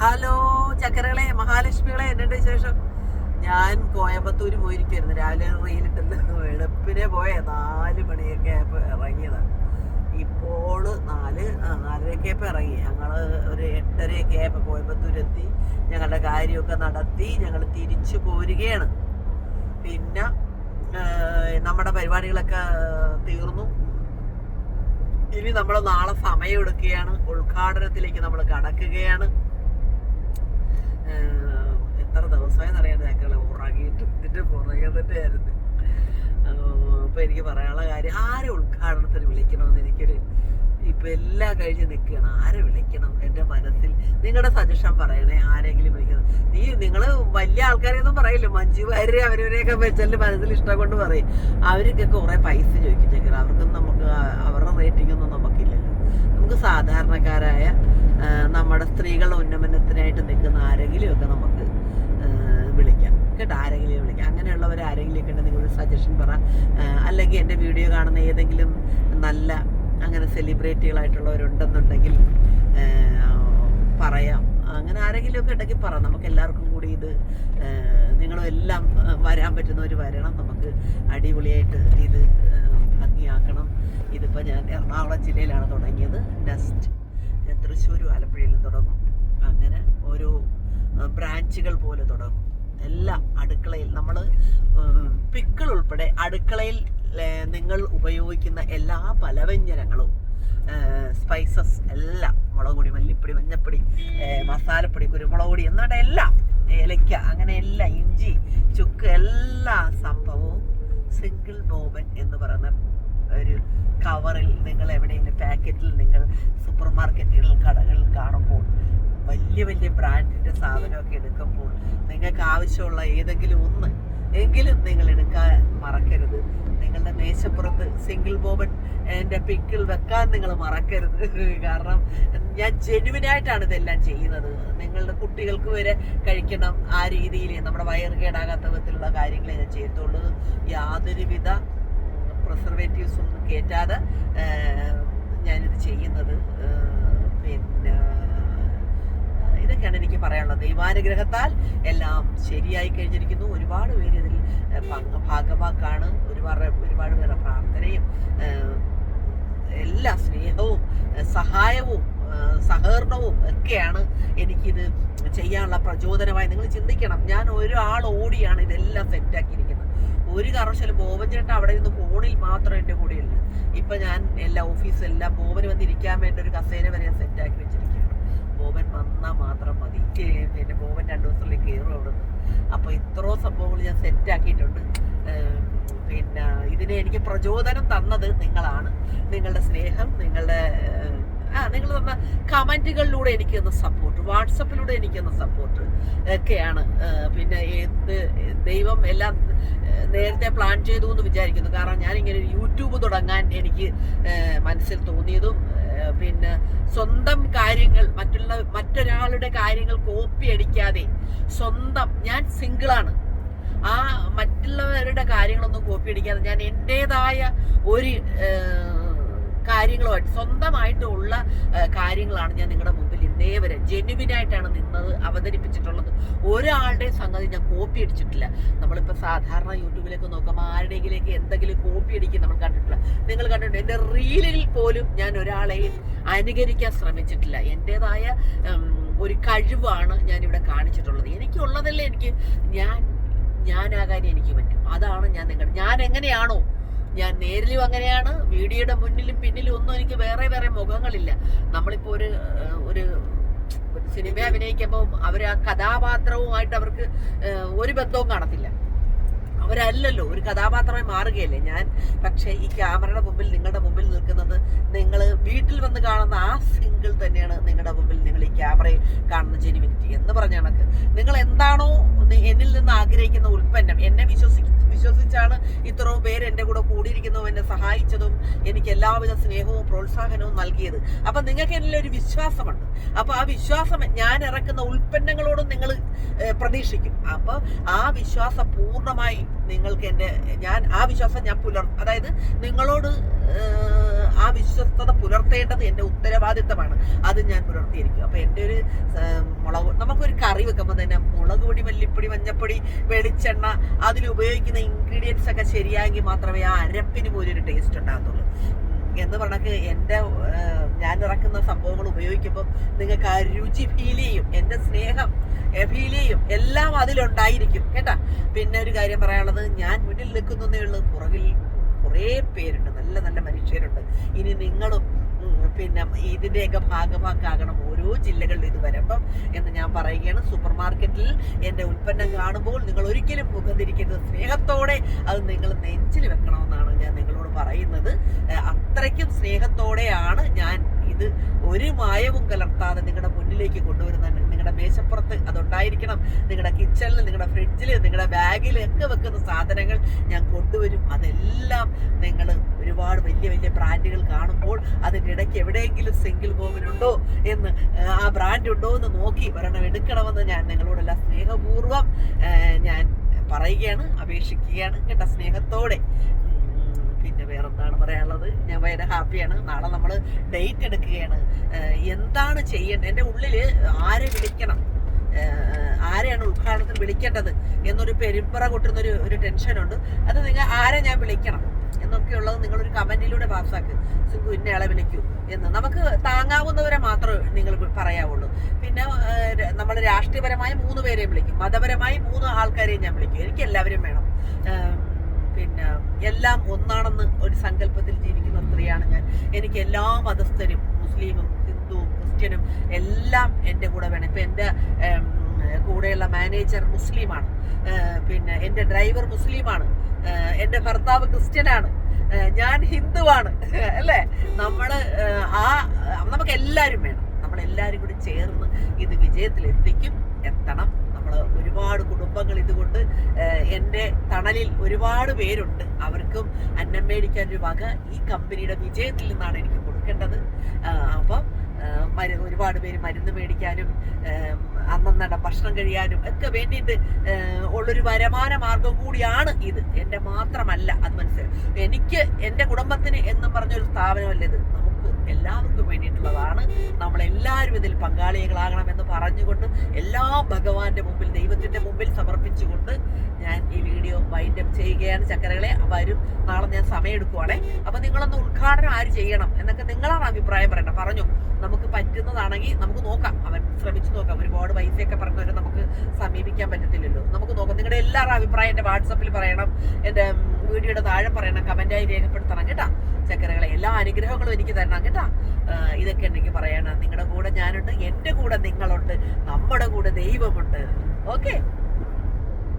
Hello ചക്കരകളെ മഹാലക്ഷ്മികളെ എന്നിട്ട് ശേഷം ഞാൻ കോയമ്പത്തൂര് പോയിരിക്കുന്നു രാവിലെ റീലിട്ടല്ലോ വെളുപ്പിനെ പോയ. നാല് മണിയൊക്കെ ആയപ്പോൾ ഇറങ്ങിയതാണ് ഇപ്പോൾ നാല് നാലരയൊക്കെ ആയപ്പോൾ ഇറങ്ങി. ഞങ്ങൾ ഒരു എട്ടരയൊക്കെ ആയപ്പോൾ കോയമ്പത്തൂരെത്തി. ഞങ്ങളുടെ കാര്യമൊക്കെ നടത്തി ഞങ്ങൾ തിരിച്ചു പോരുകയാണ്. പിന്നെ നമ്മുടെ പരിപാടികളൊക്കെ തീർന്നു. ഇനി നമ്മൾ നാളെ സമയം എടുക്കുകയാണ്. ഉദ്ഘാടനത്തിലേക്ക് നമ്മൾ കടക്കുകയാണ്. ഇതിന്റെ പുറകെ തന്നെയായിരുന്നു. അപ്പൊ എനിക്ക് പറയാനുള്ള കാര്യം ആരെ ഉദ്ഘാടനത്തിന് വിളിക്കണമെന്ന് എനിക്കൊരു ഇപ്പൊ എല്ലാം കഴിഞ്ഞ് നിൽക്കുകയാണ്. ആരെ വിളിക്കണം? എന്റെ മനസ്സിൽ നിങ്ങളുടെ സജഷൻ പറയണേ ആരെങ്കിലും വിളിക്കണം. നീ നിങ്ങൾ വലിയ ആൾക്കാരെയൊന്നും പറയില്ല. മഞ്ജു വാര്യരെ അവരവരെയൊക്കെ വെച്ചാൽ മനസ്സിൽ ഇഷ്ടം കൊണ്ട് പറയും. അവർക്കൊക്കെ കുറെ പൈസ ചോദിക്കും ചെക്കർ അവർക്കൊന്നും നമുക്ക് അവരുടെ റേറ്റിംഗ് ഒന്നും നമുക്കില്ലല്ലോ. നമുക്ക് സാധാരണക്കാരായ നമ്മുടെ സ്ത്രീകളുടെ ഉന്നമനത്തിനായിട്ട് നിൽക്കുന്ന ആരെങ്കിലും ഒക്കെ നമുക്ക് വിളിക്കാം. കേട്ടോ ആരെങ്കിലും വിളിക്കാം അങ്ങനെയുള്ളവർ ആരെങ്കിലും ഒക്കെ ഉണ്ടെങ്കിൽ നിങ്ങളൊരു സജഷൻ പറ. അല്ലെങ്കിൽ എന്റെ വീഡിയോ കാണുന്ന ഏതെങ്കിലും നല്ല അങ്ങനെ സെലിബ്രിറ്റികളായിട്ടുള്ളവരുണ്ടെന്നുണ്ടെങ്കിൽ പറയാം. അങ്ങനെ ആരെങ്കിലും ഒക്കെ ഉണ്ടെങ്കിൽ പറ. നമുക്ക് എല്ലാവർക്കും കൂടി ഇത് നിങ്ങളെല്ലാം വരാൻ പറ്റുന്നവർ വരണം. നമുക്ക് അടിപൊളിയായിട്ട് ഇത് ഭംഗിയാക്കണം. ഇതിപ്പോൾ ഞാൻ എറണാകുളം ജില്ലയിലാണ് തുടങ്ങിയത്. നെക്സ്റ്റ് ഞാൻ തൃശ്ശൂരും ആലപ്പുഴയിലും തുടങ്ങും. അങ്ങനെ ഓരോ ബ്രാഞ്ചുകൾ പോലെ തുടങ്ങും. എല്ലാം അടുക്കളയിൽ നമ്മൾ പിക്കിൾ ഉൾപ്പെടെ അടുക്കളയിൽ നിങ്ങൾ ഉപയോഗിക്കുന്ന എല്ലാ പലവ്യഞ്ജനങ്ങളും സ്പൈസസ് എല്ലാം മുളക് പൊടി മല്ലിപ്പൊടി മഞ്ഞപ്പൊടി മസാലപ്പൊടി കുരുമുളക് പൊടി എന്നിട്ട് എല്ലാം ഏലയ്ക്ക അങ്ങനെ എല്ലാം ഇഞ്ചി ചുക്ക് എല്ലാ സംഭവവും സിംഗിൾ മോമൻ എന്ന് പറയുന്ന ഒരു കവറിൽ നിങ്ങൾ എവിടെയെങ്കിലും പാക്കറ്റിൽ നിങ്ങൾ സൂപ്പർ മാർക്കറ്റുകളിൽ കടകളിൽ കാണുമ്പോൾ വലിയ വലിയ ബ്രാൻഡിന്റെ സാധനമൊക്കെ എടുക്കുമ്പോൾ നിങ്ങൾക്ക് ആവശ്യമുള്ള ഏതെങ്കിലും ഒന്ന് എങ്കിലും നിങ്ങൾ എടുക്കാൻ മറക്കരുത്. നിങ്ങളുടെ മേശപ്പുറത്ത് സിംഗിൾ ബോബൻ എന്റെ പിക്കിൾ വെക്കാൻ നിങ്ങൾ മറക്കരുത്. കാരണം ഞാൻ ജെനുവിനായിട്ടാണ് ഇതെല്ലാം ചെയ്യുന്നത്. നിങ്ങളുടെ കുട്ടികൾക്ക് വരെ കഴിക്കണം ആ രീതിയിൽ നമ്മുടെ വയറ് കേടാകാത്ത വിധത്തിലുള്ള കാര്യങ്ങളെ ഞാൻ ചെയ്യത്തുള്ളൂ. യാതൊരുവിധ പ്രിസർവേറ്റീവ്സ് ഒന്നും കയറ്റാതെ ഞാനിത് ചെയ്യുന്നത്. പിന്നെ ഇതൊക്കെയാണ് എനിക്ക് പറയാനുള്ളത്. ദൈവാനുഗ്രഹത്താൽ എല്ലാം ശരിയായി കഴിഞ്ഞിരിക്കുന്നു. ഒരുപാട് പേര് ഇതിൽ ഭാഗവാക്കാണ്. ഒരുപാട് ഒരുപാട് പേരുടെ പ്രാർത്ഥനയും എല്ലാ സ്നേഹവും സഹായവും സഹകരണവും ഒക്കെയാണ് എനിക്കിത് ചെയ്യാനുള്ള പ്രചോദനമായി. നിങ്ങൾ ചിന്തിക്കണം ഞാൻ ഒരാൾ ഓടിയാണ് ഇതെല്ലാം സെറ്റാക്കിയിരിക്കുന്നത്. ഒരു കാരണവശാലും ബോബൻ ചേട്ടൻ അവിടെ നിന്ന് ഫോണിൽ മാത്രം എന്റെ കൂടെയുള്ളൂ ഇപ്പം ഞാൻ എല്ലാ ഓഫീസിലെല്ലാം ബോബന് വന്നിരിക്കാൻ വേണ്ട ഒരു കസേര വരെ സെറ്റാക്കി വെച്ചിരിക്കുകയാണ് ബോബൻ വന്നാൽ മാത്രം മതി. പിന്നെ ബോബൻ രണ്ടു ദിവസത്തിലേക്ക് കയറും അവിടെ നിന്ന് അപ്പോൾ ഇത്രയോ സംഭവങ്ങൾ ഞാൻ സെറ്റാക്കിയിട്ടുണ്ട് പിന്നെ ഇതിനെ എനിക്ക് പ്രചോദനം തന്നത് നിങ്ങളാണ്. നിങ്ങളുടെ സ്നേഹം നിങ്ങളുടെ ആ നിങ്ങൾ തന്ന കമന്റുകളിലൂടെ എനിക്കൊന്ന് സപ്പോർട്ട് വാട്സപ്പിലൂടെ എനിക്കൊന്ന് സപ്പോർട്ട് ഒക്കെയാണ്. പിന്നെ ഏത് ദൈവം എല്ലാം നേരത്തെ പ്ലാൻ ചെയ്തു എന്ന് വിചാരിക്കുന്നു. കാരണം ഞാനിങ്ങനെ യൂട്യൂബ് തുടങ്ങാൻ എനിക്ക് മനസ്സിൽ തോന്നിയതും പിന്നെ സ്വന്തം കാര്യങ്ങൾ മറ്റുള്ള മറ്റൊരാളുടെ കാര്യങ്ങൾ കോപ്പി അടിക്കാതെ സ്വന്തം ഞാൻ സിംഗിളാണ് ആ മറ്റുള്ളവരുടെ കാര്യങ്ങളൊന്നും കോപ്പി അടിക്കാതെ ഞാൻ എന്റെതായ ഒരു കാര്യങ്ങളുമായിട്ട് സ്വന്തമായിട്ടുള്ള കാര്യങ്ങളാണ് ഞാൻ നിങ്ങളുടെ മുമ്പിൽ ഇന്നേ വരെ ജെന്യുവിനായിട്ടാണ് നിന്നത് അവതരിപ്പിച്ചിട്ടുള്ളത്. ഒരാളുടെ സംഗതി ഞാൻ കോപ്പി അടിച്ചിട്ടില്ല. നമ്മളിപ്പോൾ സാധാരണ യൂട്യൂബിലേക്ക് നോക്കുമ്പോൾ ആരുടെയെങ്കിലേക്ക് എന്തെങ്കിലും കോപ്പി അടിക്കും നമ്മൾ കണ്ടിട്ടില്ല. നിങ്ങൾ കണ്ടിട്ടുണ്ട് എന്റെ റീലിൽ പോലും ഞാൻ ഒരാളെയും അനുകരിക്കാൻ ശ്രമിച്ചിട്ടില്ല. എന്റെതായ ഒരു കഴിവാണ് ഞാൻ ഇവിടെ കാണിച്ചിട്ടുള്ളത്. എനിക്കുള്ളതല്ലേ എനിക്ക് ഞാൻ ഞാനാകാൻ എനിക്ക് പറ്റും. അതാണ് ഞാൻ നിങ്ങളുടെ ഞാൻ എങ്ങനെയാണോ? ഞാൻ നേരിലും അങ്ങനെയാണ്. വീഡിയോയുടെ മുന്നിലും പിന്നിലും ഒന്നും എനിക്ക് വേറെ വേറെ മുഖങ്ങളില്ല. നമ്മളിപ്പോൾ ഒരു ഒരു സിനിമ അഭിനയിക്കുമ്പോൾ അവർ ആ കഥാപാത്രവുമായിട്ട് അവർക്ക് ഒരു ബന്ധവും കാണത്തില്ല. അവരല്ലല്ലോ ഒരു കഥാപാത്രമായി മാറുകയല്ലേ. ഞാൻ പക്ഷേ ഈ ക്യാമറയുടെ മുമ്പിൽ നിങ്ങളുടെ മുമ്പിൽ നിൽക്കുന്നത് നിങ്ങൾ വീട്ടിൽ വന്ന് കാണുന്ന ആ സിംഗിൾ തന്നെയാണ് നിങ്ങളുടെ മുമ്പിൽ നിങ്ങൾ ഈ ക്യാമറയിൽ കാണുന്ന ജെനുവിനിറ്റി എന്ന് പറഞ്ഞ കണക്ക്. നിങ്ങൾ എന്താണോ എന്നിൽ നിന്ന് ആഗ്രഹിക്കുന്ന ഉൽപ്പന്നം എന്നെ വിശ്വസി വിശ്വസിച്ചാണ് ഇത്രയും പേര് എന്റെ കൂടെ കൂടിയിരിക്കുന്നതും എന്നെ സഹായിച്ചതും എനിക്ക് എല്ലാവിധ സ്നേഹവും പ്രോത്സാഹനവും നൽകിയത്. അപ്പൊ നിങ്ങൾക്ക് എന്നിലൊരു വിശ്വാസമുണ്ട്. അപ്പൊ ആ വിശ്വാസം ഞാൻ ഇറക്കുന്ന ഉൽപ്പന്നങ്ങളോടും നിങ്ങൾ പ്രതീക്ഷിക്കും. അപ്പോൾ ആ വിശ്വാസം പൂർണമായി നിങ്ങൾക്ക് എന്റെ ഞാൻ ആ വിശ്വാസം ഞാൻ പുലർ അതായത് നിങ്ങളോട് ആ വിശ്വസ്തത പുലർത്തേണ്ടത് എന്റെ ഉത്തരവാദിത്തമാണ്. അത് ഞാൻ പുലർത്തിയിരിക്കും. അപ്പോൾ എന്റെ ഒരു മുളക് നമുക്കൊരു കറി വെക്കുമ്പോൾ തന്നെ മുളക് പൊടി മല്ലിപ്പൊടി മഞ്ഞപ്പൊടി വെളിച്ചെണ്ണ അതിൽ ഉപയോഗിക്കുന്ന ഇൻഗ്രീഡിയൻസ് ഒക്കെ ശരിയായെങ്കിൽ മാത്രമേ ആ അരപ്പിന് പോലും ഒരു ടേസ്റ്റ് ഉണ്ടാകത്തുള്ളൂ. എന്ന് പറഞ്ഞക്ക് എന്റെ ഞാൻ ഇറക്കുന്ന സംഭവങ്ങൾ ഉപയോഗിക്കുമ്പോൾ നിങ്ങൾക്ക് ആ രുചി ഫീൽ ചെയ്യും. എന്റെ സ്നേഹം ഫീൽ ചെയ്യും. എല്ലാം അതിലുണ്ടായിരിക്കും കേട്ടാ? പിന്നെ ഒരു കാര്യം പറയാനുള്ളത് ഞാൻ മുന്നിൽ നിൽക്കുന്നതേ ഉള്ളൂ. പുറകിൽ കുറേ പേരുണ്ട്. നല്ല നല്ല മനുഷ്യരുണ്ട്. ഇനി നിങ്ങളും പിന്നെ ഇതിന്റെയൊക്കെ ഭാഗമാക്കാകണം ഓരോ ജില്ലകളിലും ഇത് വരുമ്പം എന്ന് ഞാൻ പറയുകയാണ്. സൂപ്പർ മാർക്കറ്റിൽ എന്റെ ഉൽപ്പന്നം കാണുമ്പോൾ നിങ്ങൾ ഒരിക്കലും മുഖം തിരിക്കരുത് സ്നേഹത്തോടെ അത് നിങ്ങൾ നെഞ്ചിൽ വെക്കണമെന്നാണ് ഞാൻ നിങ്ങളോട് പറയുന്നത്. അത്രയ്ക്കും സ്നേഹത്തോടെയാണ് ഞാൻ ഇത് ഒരു മായവും കലർത്താതെ നിങ്ങളുടെ മുന്നിലേക്ക് കൊണ്ടുവരുന്നുണ്ട് നിങ്ങളുടെ മേശപ്പുറത്ത് അതുണ്ടായിരിക്കണം. നിങ്ങളുടെ കിച്ചണിൽ നിങ്ങളുടെ ഫ്രിഡ്ജിൽ നിങ്ങളുടെ ബാഗിൽ ഒക്കെ വെക്കുന്ന സാധനങ്ങൾ ഞാൻ കൊണ്ടുവരും. അതെല്ലാം നിങ്ങൾ ഒരുപാട് വലിയ വലിയ ബ്രാൻഡുകൾ കാണുമ്പോൾ അതിന്റെ ഇടയ്ക്ക് എവിടെയെങ്കിലും സിംഗിൾ ഉണ്ടോ എന്ന് ആ ബ്രാൻഡ് ഉണ്ടോ എന്ന് നോക്കി ഒരെണ്ണം എടുക്കണമെന്ന് ഞാൻ നിങ്ങളോടെല്ലാം സ്നേഹപൂർവം ഞാൻ പറയുകയാണ് അപേക്ഷിക്കുകയാണ് കേട്ടോ സ്നേഹത്തോടെ. വേറെന്താണ് പറയാനുള്ളത്? ഞാൻ ഭയങ്കര ഹാപ്പിയാണ്. നാളെ നമ്മൾ ഡേറ്റ് എടുക്കുകയാണ്. എന്താണ് ചെയ്യേണ്ടത്? എന്റെ ഉള്ളിൽ ആരെ വിളിക്കണം? ആരെയാണ് ഉദ്ഘാടനത്തിന് വിളിക്കേണ്ടത്? എന്നൊരു പെരുമ്പറ കൊട്ടുന്ന ഒരു ടെൻഷനുണ്ട്. അത് നിങ്ങൾ ആരെ ഞാൻ വിളിക്കണം? എന്നൊക്കെയുള്ളത് നിങ്ങളൊരു കമന്റിലൂടെ പാസ്സാക്ക് സിംഗു ഇന്നയാളെ വിളിക്കൂ എന്ന്. നമുക്ക് താങ്ങാവുന്നവരെ മാത്രമേ നിങ്ങൾ പറയാവുള്ളൂ. പിന്നെ നമ്മൾ രാഷ്ട്രീയപരമായി മൂന്ന് പേരെയും വിളിക്കും. മതപരമായി മൂന്ന് ആൾക്കാരെയും ഞാൻ വിളിക്കും. എനിക്ക് എല്ലാവരും വേണം. പിന്നെ എല്ലാം ഒന്നാണെന്ന് ഒരു സങ്കല്പത്തിൽ ജീവിക്കുന്ന സ്ത്രീയാണ് ഞാൻ. എനിക്ക് എല്ലാ മതസ്ഥരും മുസ്ലിമും ഹിന്ദുവും ക്രിസ്ത്യനും എല്ലാം എന്റെ കൂടെ വേണം. ഇപ്പം എന്റെ കൂടെയുള്ള മാനേജർ മുസ്ലിമാണ്. പിന്നെ എന്റെ ഡ്രൈവർ മുസ്ലിമാണ്. എന്റെ ഭർത്താവ് ക്രിസ്ത്യനാണ്. ഞാൻ ഹിന്ദുവാണ്. അല്ലേ? നമ്മൾ ആ നമുക്ക് എല്ലാവരും വേണം. നമ്മളെല്ലാവരും കൂടി ചേർന്ന് ഇത് വിജയത്തിലെത്തിക്കും എത്തണം. നമ്മൾ ഒരുപാട് കുടുംബങ്ങൾ ഇതുകൊണ്ട് എന്റെ തണലിൽ ഒരുപാട് പേരുണ്ട്. അവർക്കും അന്നം മേടിക്കാൻ ഒരു വക ഈ കമ്പനിയുടെ വിജയത്തിൽ നിന്നാണ് എനിക്ക് കൊടുക്കേണ്ടത്. അപ്പം മരു ഒരുപാട് പേര് മരുന്ന് മേടിക്കാനും അന്നന്നട ഭക്ഷണം കഴിയാനും ഒക്കെ വേണ്ടിയിട്ട് ഉള്ളൊരു വരുമാന മാർഗം കൂടിയാണ് ഇത്. എന്റെ മാത്രമല്ല അത് മനസ്സിലായി. എനിക്ക് എന്റെ കുടുംബത്തിന് എന്നും പറഞ്ഞൊരു സ്ഥാപനമല്ല ഇത്. നമുക്ക് എല്ലാവർക്കും വേണ്ടിയിട്ടുള്ളതാണ്. നമ്മളെല്ലാവരും ഇതിൽ പങ്കാളികളാകണമെന്ന് പറഞ്ഞുകൊണ്ട് എല്ലാ ഭഗവാന്റെ മുമ്പിൽ ദൈവത്തിന്റെ മുമ്പിൽ സമർപ്പിച്ചുകൊണ്ട് ഞാൻ ഈ വീഡിയോ വൈൻഡ് അപ്പ് ചെയ്യുകയാണ് ചക്കരകളെ. വരും നാളെ ഞാൻ സമയം എടുക്കുവാണേ അപ്പൊ നിങ്ങളൊന്ന് ഉദ്ഘാടനം ആര് ചെയ്യണം എന്നൊക്കെ നിങ്ങളാണ് അഭിപ്രായം പറയണം പറഞ്ഞു നമുക്ക് പറ്റുന്നതാണെങ്കിൽ നമുക്ക് നോക്കാം. അവൻ ശ്രമിച്ചു നോക്കാം. ഒരുപാട് പൈസയൊക്കെ പറഞ്ഞവരെ നമുക്ക് സമീപിക്കാൻ പറ്റത്തില്ലല്ലോ. നമുക്ക് നോക്കാം. നിങ്ങളുടെ എല്ലാവരുടെ അഭിപ്രായം എന്റെ വാട്സപ്പിൽ പറയണം. എന്റെ വീഡിയോയുടെ താഴെ പറയണം കമന്റായി രേഖപ്പെടുത്തണം കേട്ടാ. ചക്കരകളെ എല്ലാ അനുഗ്രഹങ്ങളും എനിക്ക് തരണം കേട്ടാ. ഇതൊക്കെ എനിക്ക് പറയണം. നിങ്ങളുടെ കൂടെ ഞാനുണ്ട് എന്റെ കൂടെ നിങ്ങളുണ്ട് നമ്മുടെ കൂടെ ദൈവമുണ്ട്. ഓക്കെ